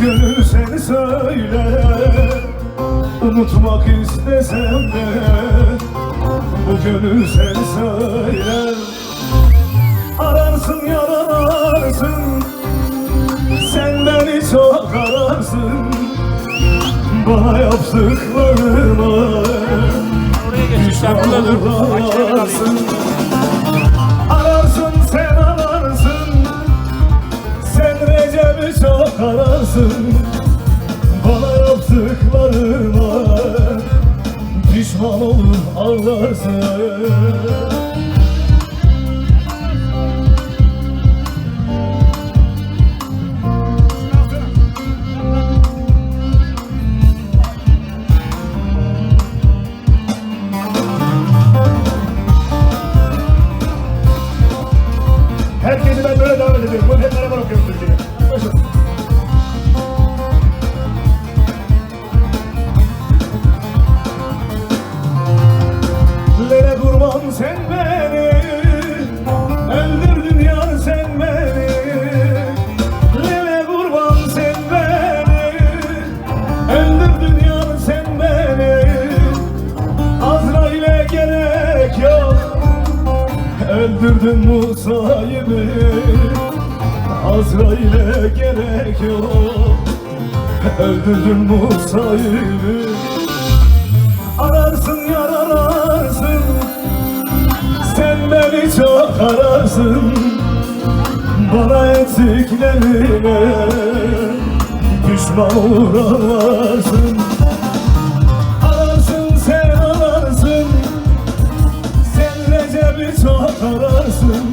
gönül seni söyle. Unutmak istesem de Bu gönül seni söyle. Ararsın yaralarsın Sen beni çok ararsın. Bana yaptıklarıma Oraya geçin sen burada dur. Çok ararsın Bana yaptıklarıma Pişman olur ağlarsın Herkesi ben böyle davet ediyorum. Bunu hep beraber okuyoruz Türkiye'ye. Öldürdün Musa'yı. Azrail'e gerek yok. Öldürdün Musa'yı. Ararsın yar ararsın Sen beni çok ararsın. Bana ettiklerine Pişman olur ararsın